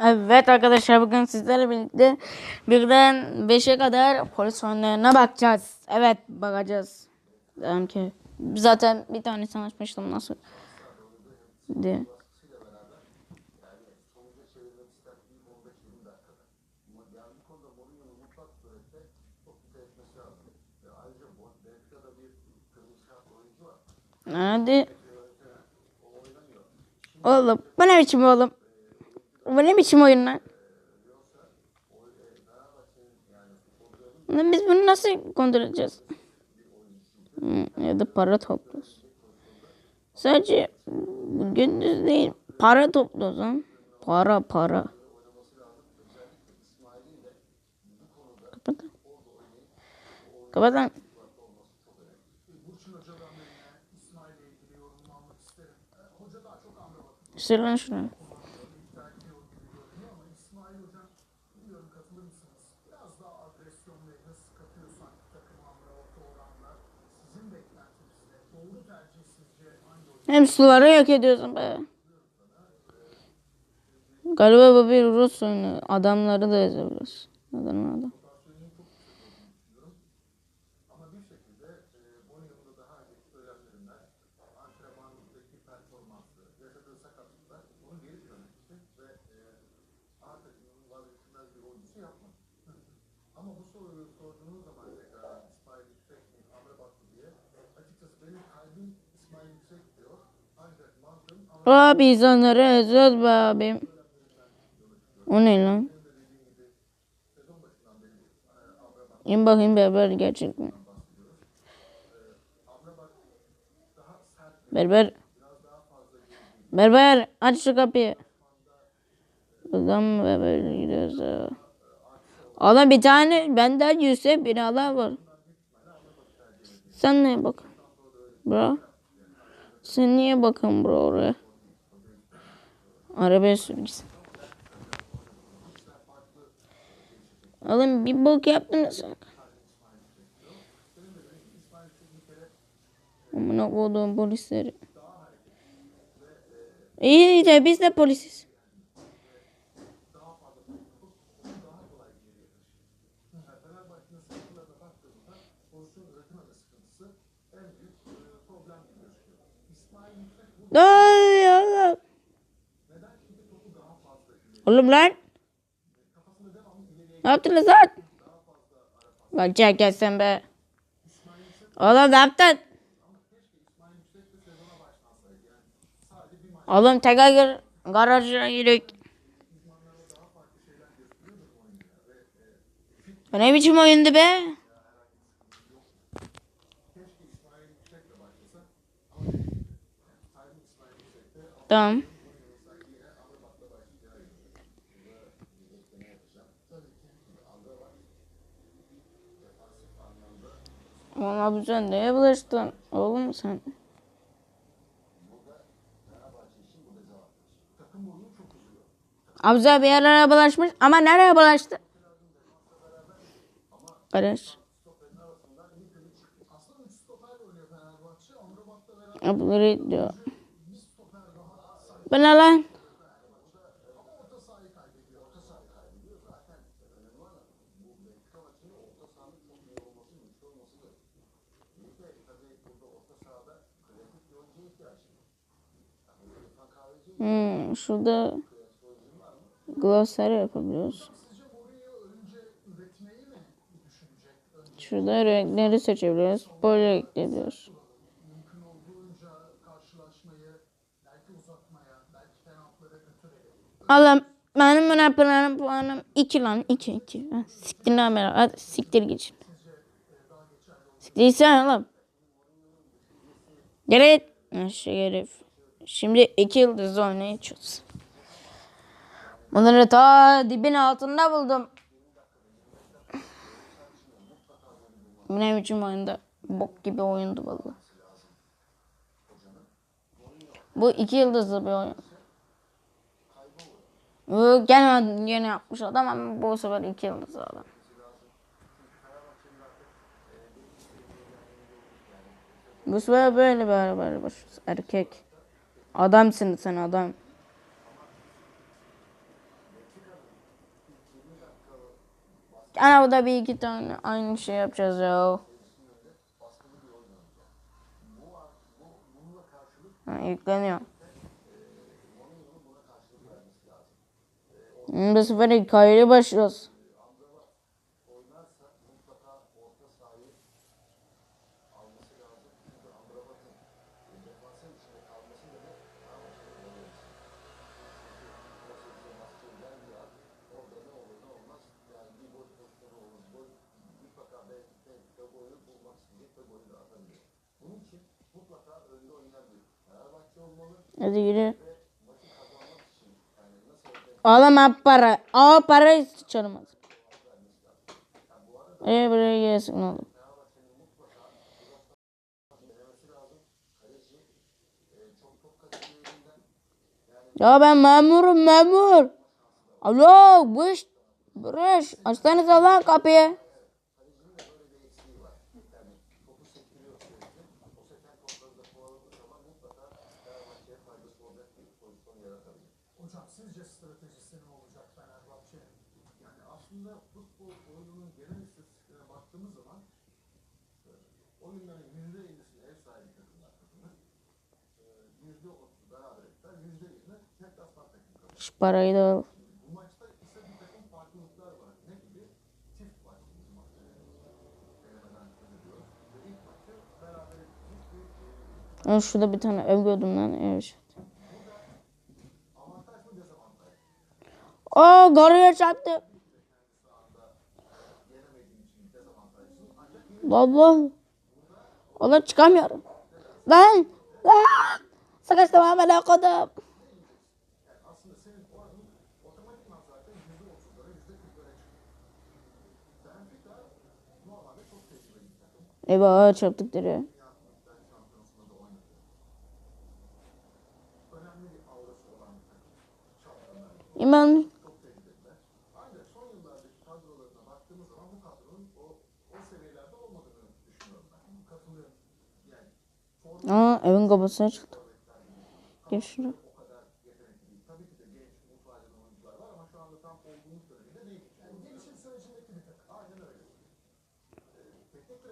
Evet arkadaşlar bugün sizlerle birlikte birden 5'e kadar polis önlerine bakacağız. Evet bakacağız. Yani ki zaten bir tane açmıştım nasıl diye. Hadi. Oğlum bu ne biçim oğlum? Bu ne biçim oyun lan? Biz bunu nasıl kontrol edeceğiz? Hmm, ya da para topluyoruz. Sadece gündüz değil para topluyoruz lan. Para para. Kapat lan. Kapat lan. Lan şunu. Hem suları yok ediyorsun be. Galiba bu bir Rus oyunu. Adamları da yazabiliriz. Adam adam. Ama bu soruyu sorduğunuz zaman tekrar İsmail Yüksek mi, Amrabatlı diye açıkçası benim kalbim İsmail Yüksek diyor. Ancak biz onları yazıyoruz be abim. O ne lan? İn bakayım berber gerçek mi? Berber. Berber aç şu kapıyı. Buradan mı berber gidiyoruz ya? Oğlum bir tane benden yüzse binalar var. Sen neye bak? Bro. Sen niye bakın bro oraya? Arabaya sürgüsün. Oğlum bir bok yaptınız. Amına koduğum polisleri. İyi de biz de polisiz. Ay Allah. Oğlum lan. Ne yaptınız lan? Bak çek gel sen be. Oğlum ne yaptın? Oğlum tekrar gir. Garajına girek. Bu ne biçim oyundu be? Tamam. Valla bu sen neye bulaştın? Oğlum sen. Abza bir yerlere bulaşmış ama nereye bulaştı? Garaj. Abları diyor. Bu ne? Hmm, şurada glossary yapabiliyoruz. Şurada renkleri seçebiliyoruz. Böyle ekleyebiliyoruz. Allah'ım benim buna puanım puanım 2 lan 2 2. Siktir lan beni. Hadi siktir şimdi. Siktir sen oğlum. Git. Eşek herif. Şimdi iki yıldız oynayacağız. Bunları ta dibin altında buldum. Bu ne biçim oyunda? Bok gibi oyundu vallahi. Bu iki yıldızlı bir oyun. Ee, Gene yeni yapmış adam ama bu sefer iki yıldızlı adam. Bu sefer böyle böyle başlıyoruz. Erkek. Adamsın sen adam. Ana bu da bir iki tane aynı şey yapacağız ya. Ha, yükleniyor. Biz böyle kayırı başlıyoruz. Hadi yürü. Oğlum al para. Al parayı sıçarım. Ee buraya gelsin oğlum. Ya ben memurum memur. Alo bu iş. Buraya açsanıza lan kapıyı. Hocam sizce stratejisi ne olacak Fenerbahçe? Yani aslında futbol oyununun genel istatistiklerine baktığımız zaman e, oyunların yüzde ellisini ev sahibi takımlar kazanır. E, Yüzde otuzu beraberlikler, yüzde yirmi deplasman takım kazanır. Şu parayı da al. Bu maçta ise bir takım farklılıklar var. Ne gibi? Çift var. Bizim maçta. Denemeden söz ediyoruz. Ve ilk maçı berabere bitmiş bir e, Ya şurada bir tane ev gördüm lan. Evet. Aa garaya çarptı. Baba. Oğlum çıkamıyorum. Lan. Lan. Sıkıştım amına kodum. Düşünüyorum ben. Katılıyorum. Yani Aa evin kapısına çıktı. Gel şuraya. o kadar yetenekli değil. Tabii ki de genç, umut vadeden oyuncular var ama şu anda tam olgunluk döneminde değil. Yani gelişim sürecindeki bir takım. Aynen öyle. Teknik direktör Amına yürü yürü. Mourinho'ya karşı e, oynamak teknik direktörleri ekstra motive ediyor. Bu bence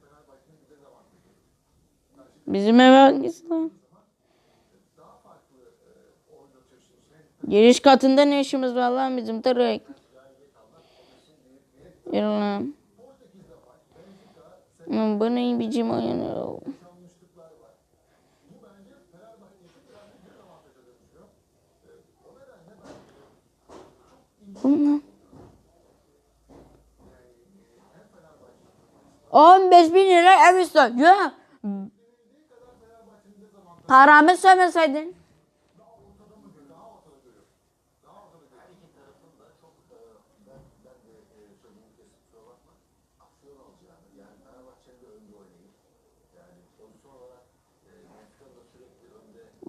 Fenerbahçe'nin bir dezavantajı. Bizim eve hangisi lan? Giriş katında ne işimiz var lan bizim direkt. Yürü lan. Bu ne biçim oyun ya? yanlışlıklar var. Bu bence Fenerbahçe için biraz bir dezavantaja dönüşüyor. E, o nedenle ne? 15 bin lira ev istiyor. Ya. Paramı önde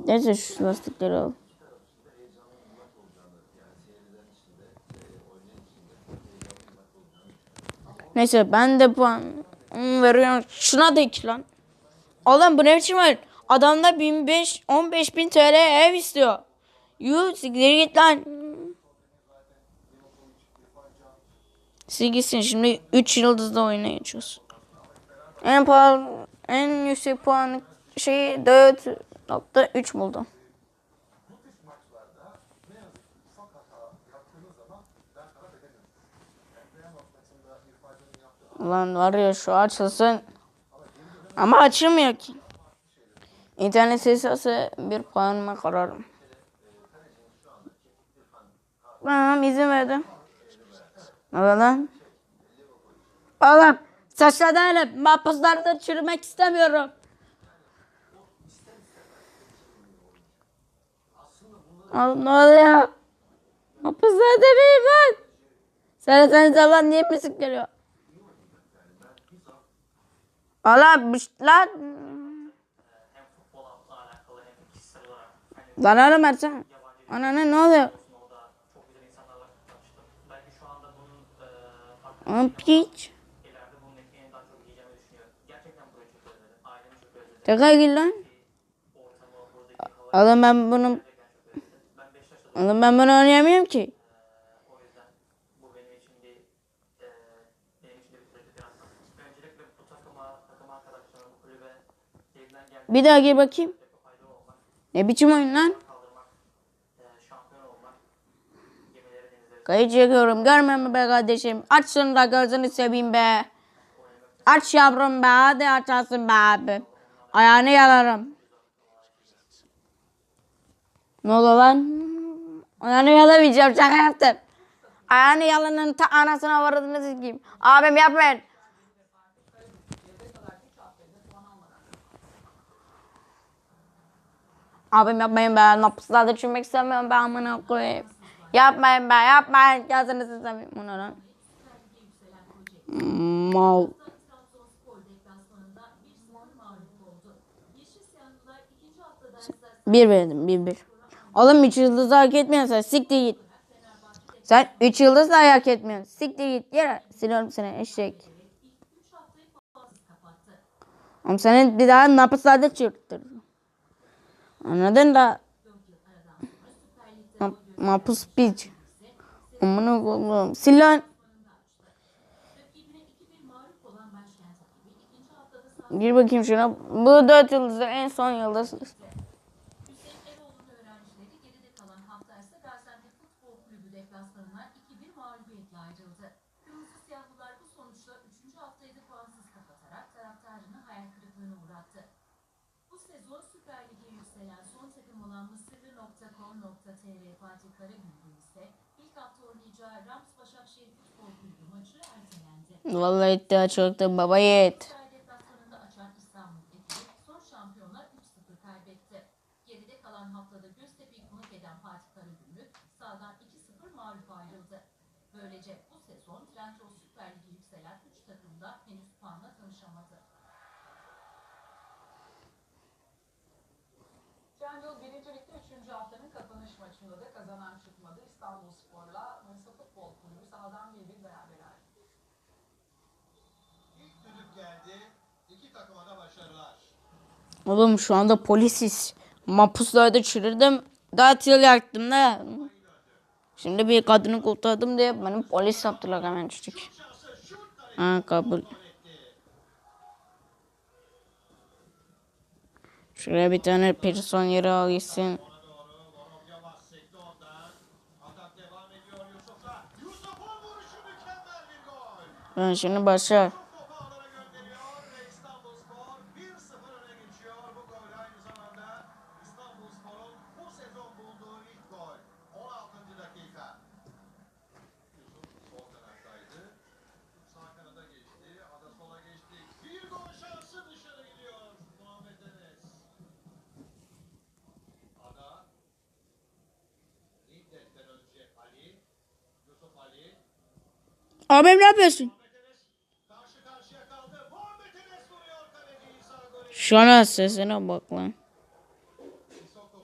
Neyse şu lastikleri al. Neyse ben de puan veriyorum. Şuna da iki lan. Oğlum bu ne biçim oyun? Adamda 15, 15 bin TL ev istiyor. Yuh siktir git lan. Siz gitsin şimdi 3 yıldızda oyuna geçiyoruz. En pahalı, en yüksek puanı şeyi 4.3 buldum. Ulan var ya şu açılsın. Ama açılmıyor ki. İnternet sesi bir puanıma kararım. Tamam izin verdim. Ne lan? Oğlum saçma değilim. Mahpuslarda çürümek istemiyorum. Oğlum ne oluyor? Mahpuslerde miyim ben? Söylesenize lan niye müzik geliyor? Valla bir ş- lan. hem futbolla alakalı hem kişisel olarak hani Lan oğlum Ercan. Ananı ne oluyor? orada çok güzel insanlarla tanıştım. Belki şu anda bunun e, farklı Lan piç. Tekrar gir lan. Oğlum ben bunu oğlum ben bunu oynayamıyorum ki. Ee, o yüzden bu benim için bir e, benim için de bir süreci biraz. Öncelikle bu takıma, takım arkadaşlarım, kulübe elimden geldiğince Bir daha gir bakayım. Ne biçim oyun lan? Kayıt çekiyorum. Görmüyor musun be kardeşim? Aç şunu da gözünü seveyim be. Aç yavrum be. Hadi açarsın be abi. Ayağını yalarım. Ne oldu lan? Ayağını yalamayacağım. Şaka yaptım. Ayağını yalanın ta anasına varırdığını sikeyim. Abim yapmayın. Abim yapmayın be. Napuslarda düşünmek istemiyorum ben amına koyayım. Yapmayın be yapmayın. Yazınızı seveyim. Bu ne lan? Mal. Trabzonspor deplasmanında 1-0 mağlup oldu. Yeşil Siyahlılar ikinci haftada ise Bir verdim bir bir. Oğlum 3 yıldız hak etmiyorsan siktir git. Sen 3 yıldız da hak etmiyorsun. Siktir git yere. Siliyorum seni eşek. 3 haftayı puansız kapattı. Oğlum senin bir daha napıslarda çırptır. Anladın da 4 yıl aradan sonra Süper Lig'de nap- napus piç. Amına koyayım. Sil lan. rakibine 2-1 mağlup olan başkent rakibi ikinci haftada sahada Gir bakayım şuna. Bu 4 yıldızı en son yıldız. Yükselen son takım olan Mısırlı.com.tr Fatih Karagümrük ise ilk hafta oynayacağı Rams Başakşehir Futbol Kulübü maçı ertelendi. Vallahi iddia çoktu baba yiğit. Oğlum şu anda polisiz. Mapuslarda çürürdüm. Katil yaktım da. Şimdi bir kadını kurtardım diye beni polis yaptılar hemen çocuk. Ha kabul. Şuraya bir tane person yeri al gitsin. Ona doğru Vorobya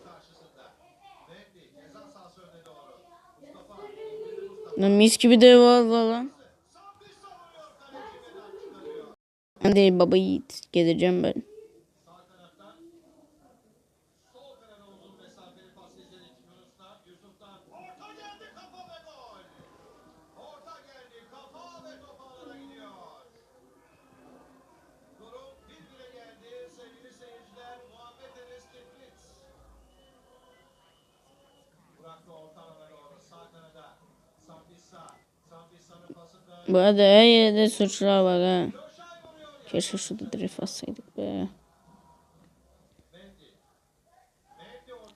karşısında. Mehdi ceza sahası önüne doğru. Mustafa. Lan mis gibi de var lan. Hadi baba yiğit. Gezeceğim ben. Bu arada her yerde suçlar var ha. Keşke şurada drift atsaydık be.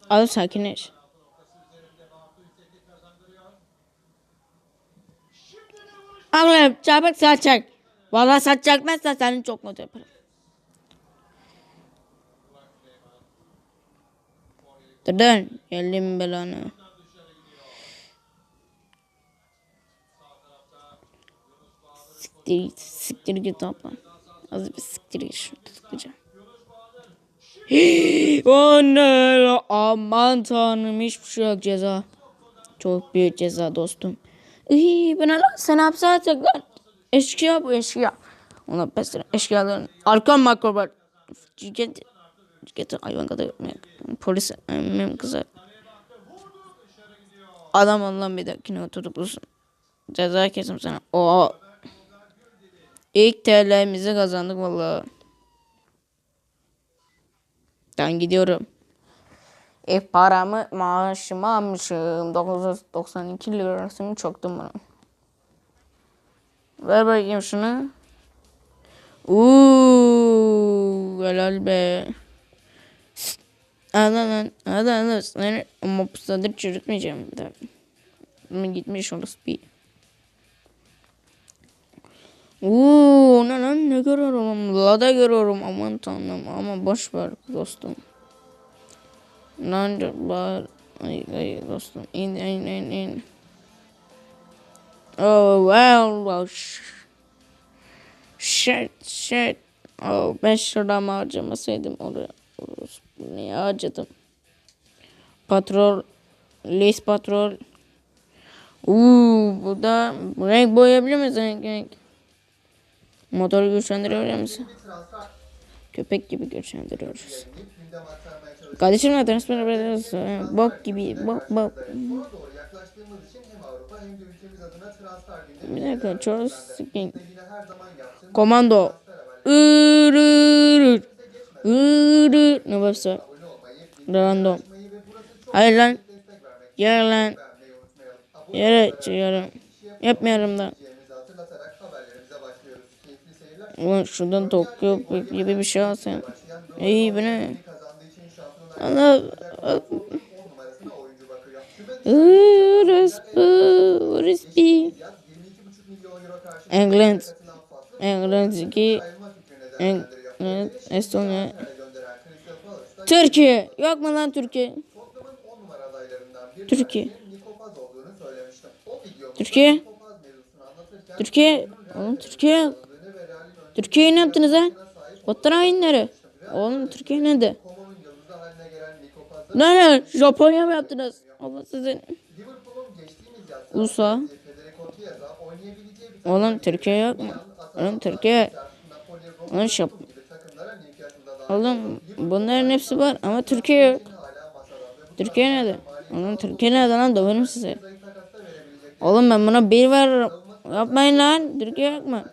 Al sakinleş. Oğlum çabuk saçak. Valla saç çakmazsa seni çok mutlu yaparım. Dön. Geldim belanı. Siktir git. Siktir git abla. Az bir siktir git şunu tutacağım. o ne la? Aman tanrım hiçbir şey yok ceza. Çok büyük ceza dostum. İyi bu ne lan sen hapse atacak lan. Eşkıya bu eşkıya. Ona pes eşkıyaların. Arkam makro var. Şirket Getir hayvan kadar. Polis emmem kızar. Adam Allah'ın bir dakikine tutuklusun. Ceza kesim sana. Oo. İlk TL'mizi kazandık vallahi. Ben gidiyorum. İlk paramı maaşımı almışım. 992 lirasını çoktum bunu. Ver bakayım şunu. Uuu helal be. Al lan. Al lan. Seni mopsadır çürütmeyeceğim bir daha. Ama gitmiş orası bir. Uuu ne lan ne görüyorum. Lada görüyorum aman tanrım ama boş ver dostum. Lan var. Ay ay dostum in in in in. Oh well well. sh- Shit shit. Oh ben şuramı harcamasaydım oraya. Niye harcadım? Patrol. Lis patrol. Uuu burada renk boyayabilir misin? Renk, renk. Motoru güçlendirebilir misin? Köpek gibi güçlendiriyoruz. Kardeşimle transfer ediyoruz. Ha, Bok gibi. Bok bok. Bir dakika. Charles yaptığım Komando. Irırır. Irır. Ne varsa. Random. Hayır lan. Gel lan. Yere çıkıyorum. Yapmıyorum da. Ulan şuradan Tokyo gibi bir şey alsın. İyi bu ne? kazandığı için şampiyonlar Allah. 10 numarasına oyuncu bakıyor. Şüphe Orospu. Orospu. Yaz 22,5 milyon euro karşılığında England. England 2. ayrılma fikrini değerlendiriyor. England. Estonya. Türkiye. Yok mu lan Türkiye? Tottenham'ın 10 numara adaylarından bir Türkiye. Türkiye. Türkiye. Oğlum Türkiye. Türkiye'yi ne yaptınız sahip Vatan hainleri. Oğlum Türkiye nerede? Ne ne? Japonya mı yaptınız? Allah sizin. Bir Oğlum Türkiye yok mu? Oğlum Türkiye. Oğlum dahil Oğlum bunların hepsi var ama Türkiye yok. Türkiye nerede? Oğlum Türkiye nerede lan? Döverim verebilecek Oğlum ben buna bir veririm. Yapmayın lan. Türkiye yok mu?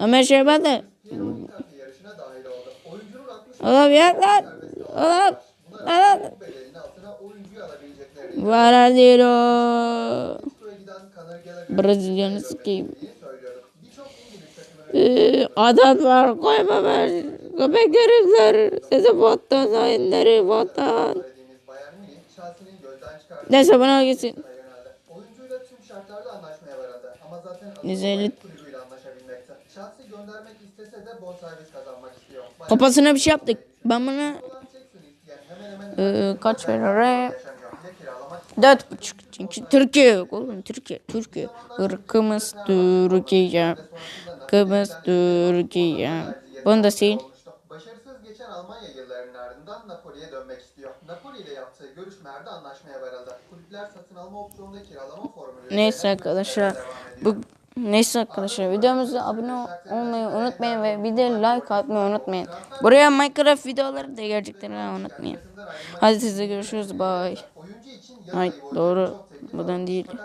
Ömer Şehbaz da. Piero Icardi yarışına dahil oldu. Oyuncunun 60 Oğlum yok lan. Oğlum. Alabileceklerini Varadero. Brezilyanı sikeyim. Ee, adamlar koymamış. Köpek herifler. Sizi bottan hainleri bottan. Neyse bana gitsin. Oyuncuyla tüm şartlarda anlaşmaya varıldı. Ama zaten Chelsea göndermek istese de bonservis kazanmak istiyor. Bayern Kafasına bir şey yaptık. Ben isteyen hemen hemen ee, kaç kiralamak Dört buçuk. Çünkü Türkiye yok oğlum Türkiye. Türkiye. Irkımız Türkiye. Kımız Türkiye. Bunu da sil. Başarısız geçen Almanya yıllarının ardından Napoli'ye dönmek istiyor. Napoli ile yaptığı görüşmelerde anlaşmaya varıldı. Kulüpler satın alma opsiyonunda kiralama formülü. Neyse arkadaşlar. Bu Neyse arkadaşlar videomuza abone olmayı unutmayın ve bir de like atmayı unutmayın. Buraya Minecraft videoları da gelecektir ha unutmayın. Hadi size görüşürüz bye. Boyunca doğru buradan değil.